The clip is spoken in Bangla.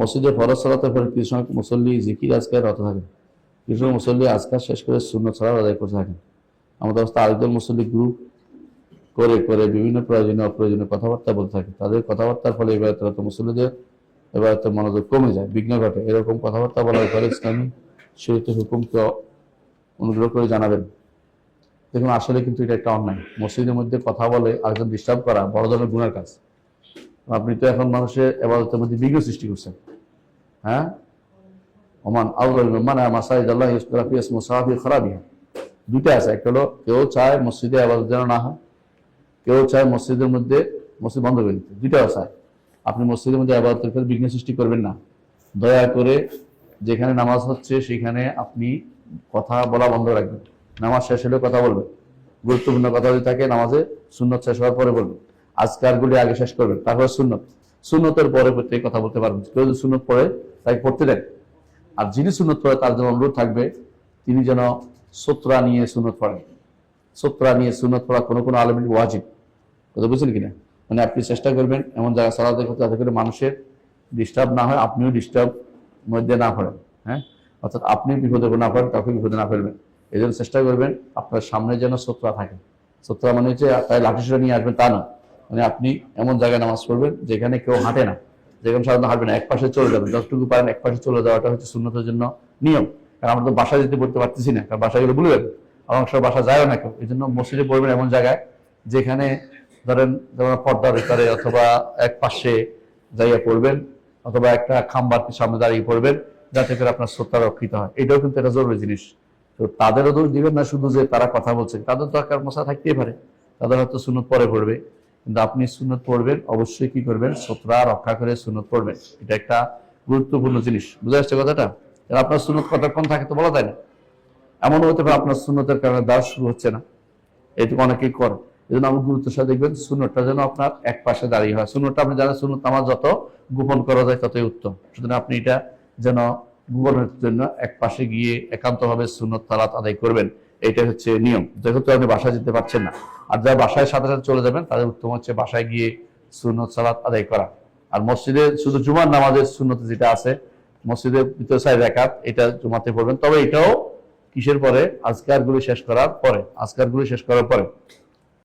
মসজিদে ফরজ সালাতের পরে কিছু সময় মুসল্লি জিকির আজকার রত থাকেন। কিছু মুসল্লি আজকাল শেষ করে শূন্য ছাড়াও আদায় করতে থাকেন। আমাদের অবস্থা আরেকদল মুসল্লি গ্রুপ করে করে বিভিন্ন প্রয়োজনীয়, অপ্রয়োজনীয় কথাবার্তা বলতে থাকে। তাদের কথাবার্তার ফলে এবার তো মুসল্লিদের এবার তো মনোযোগ কমে যায়, বিঘ্ন ঘটে। এরকম কথাবার্তা বলার পরে ইসলামী শরীয়তের হুকুমকে অনুগ্রহ করে জানাবেন। দেখুন, আসলে কিন্তু এটা একটা অন্যায়। মসজিদের মধ্যে কথা বলে আরেকজন ডিস্টার্ব করা বড় ধরনের গুণের কাজ। আপনি তো এখন মানুষের এবাদতের মধ্যে বিঘ্ন সৃষ্টি করছেন। হ্যাঁ? ওমান আউল মানে আল্লাহ মুসাফি খারাপই দুইটা আছে, একটা হলো কেউ চায় মসজিদে আবাদত যেন না হয়, কেউ চায় মসজিদের মধ্যে মসজিদ বন্ধ করে দিতে। দুইটাও চায়। আপনি মসজিদের মধ্যে আবাদতের ক্ষেত্রে বিঘ্ন সৃষ্টি করবেন না। দয়া করে যেখানে নামাজ হচ্ছে সেখানে আপনি কথা বলা বন্ধ রাখবেন। নামাজ শেষ হলে কথা বলবেন। গুরুত্বপূর্ণ কথা যদি থাকে, নামাজে সুন্নত শেষ হওয়ার পরে বলবেন। আজকারগুলি আগে শেষ করবেন, তারপর সুন্নত। সুন্নতের পরে প্রত্যেক কথা বলতে পারবেন। কেউ যদি সুন্নত পড়ে, তাকে পড়তে দেন। আর যিনি সুন্নত পড়ে, তার যেন অনুরোধ থাকবে, তিনি যেন সোত্রা নিয়ে সুন্নত পড়েন। সোত্রা নিয়ে সুন্নত পড়া কোনো কোনো আলমের ওয়াজিব। কথা বুঝছেন কিনা? মানে আপনি চেষ্টা করবেন, এমন জায়গায় সালাতে করতে যাতে করে মানুষের ডিস্টার্ব না হয়, আপনিও ডিস্টার্ব মধ্যে না পড়েন হ্যাঁ? অর্থাৎ আপনি বিপদে না পড়েন কাউকে বিপদে না ফেলবেন। এই জন্য চেষ্টা করবেন, আপনার সামনে যেন সোত্রা থাকে। সোত্রা মানে হচ্ছে, তাই লাঠিসোটা নিয়ে আসবেন, তা না মানে আপনি এমন জায়গায় নামাজ পড়বেন যেখানে কেউ হাঁটে না। যেখানে সাধারণত হাঁটবে না এক পাশে চলে যাবেন যতটুকু পারেন এক পাশে চলে যাওয়াটা হচ্ছে শূন্যতার জন্য নিয়ম। কারণ আমরা তো বাসায় যেতে পড়তে পারতেছি না, কারণ বাসায় গেলে ভুলে যাবে। অনেক সময় বাসা যায়ও না কেউ। এই জন্য মসজিদে পড়বেন এমন জায়গায় যেখানে ধরেন যেমন পর্দার ভিতরে অথবা এক পাশে যাইয়া পড়বেন অথবা একটা খাম্বার সামনে দাঁড়িয়ে পড়বেন যাতে করে আপনার শ্রদ্ধা রক্ষিত হয়। এটাও কিন্তু একটা জরুরি জিনিস। তো তাদেরও দোষ দিবেন না, শুধু যে তারা কথা বলছে, তাদের তো একটা মশা থাকতেই পারে। তাদের হয়তো সুনত পরে পড়বে। আপনি সুনত পড়বেন, অবশ্যই কি করবেন? সতরা রক্ষা করে সুনত পড়বেন। এটা একটা গুরুত্বপূর্ণ জিনিস। বুঝে আসছে কথাটা? আপনার সুনত কতক্ষণ থাকে তো বলা যায় না। এমন হতে পারে আপনার সুন্নতের কারণে দাস শুরু হচ্ছে না। এটুকু অনেকেই করে এই জন্য আমি গুরুত্বের সাথে দেখবেন, সুন্নতটা যেন আপনার এক পাশে দাঁড়িয়ে হয়। সুন্নতটা আপনি জানেন, সুন্নত আমার যত গোপন করা যায় ততই উত্তম। সুতরাং আপনি এটা যেন গোপনের জন্য এক পাশে গিয়ে একান্তভাবে সুন্নত তালাত আদায় করবেন। এটা হচ্ছে নিয়ম। যেহেতু আপনি বাসায় যেতে পারছেন না। আর যারা বাসায় সাথে সাথে চলে যাবেন, তাদের উত্তম হচ্ছে বাসায় গিয়ে সুন্নত সালাত আদায় করা। আর মসজিদে শুধু জুমার নামাজের সুন্নত যেটা আছে, মসজিদের ভিতরে সাইড একাত এটা জুমাতে পড়বেন। তবে এটাও কিসের পরে? আজকারগুলো শেষ করার পরে। আজকারগুলো শেষ করার পরে।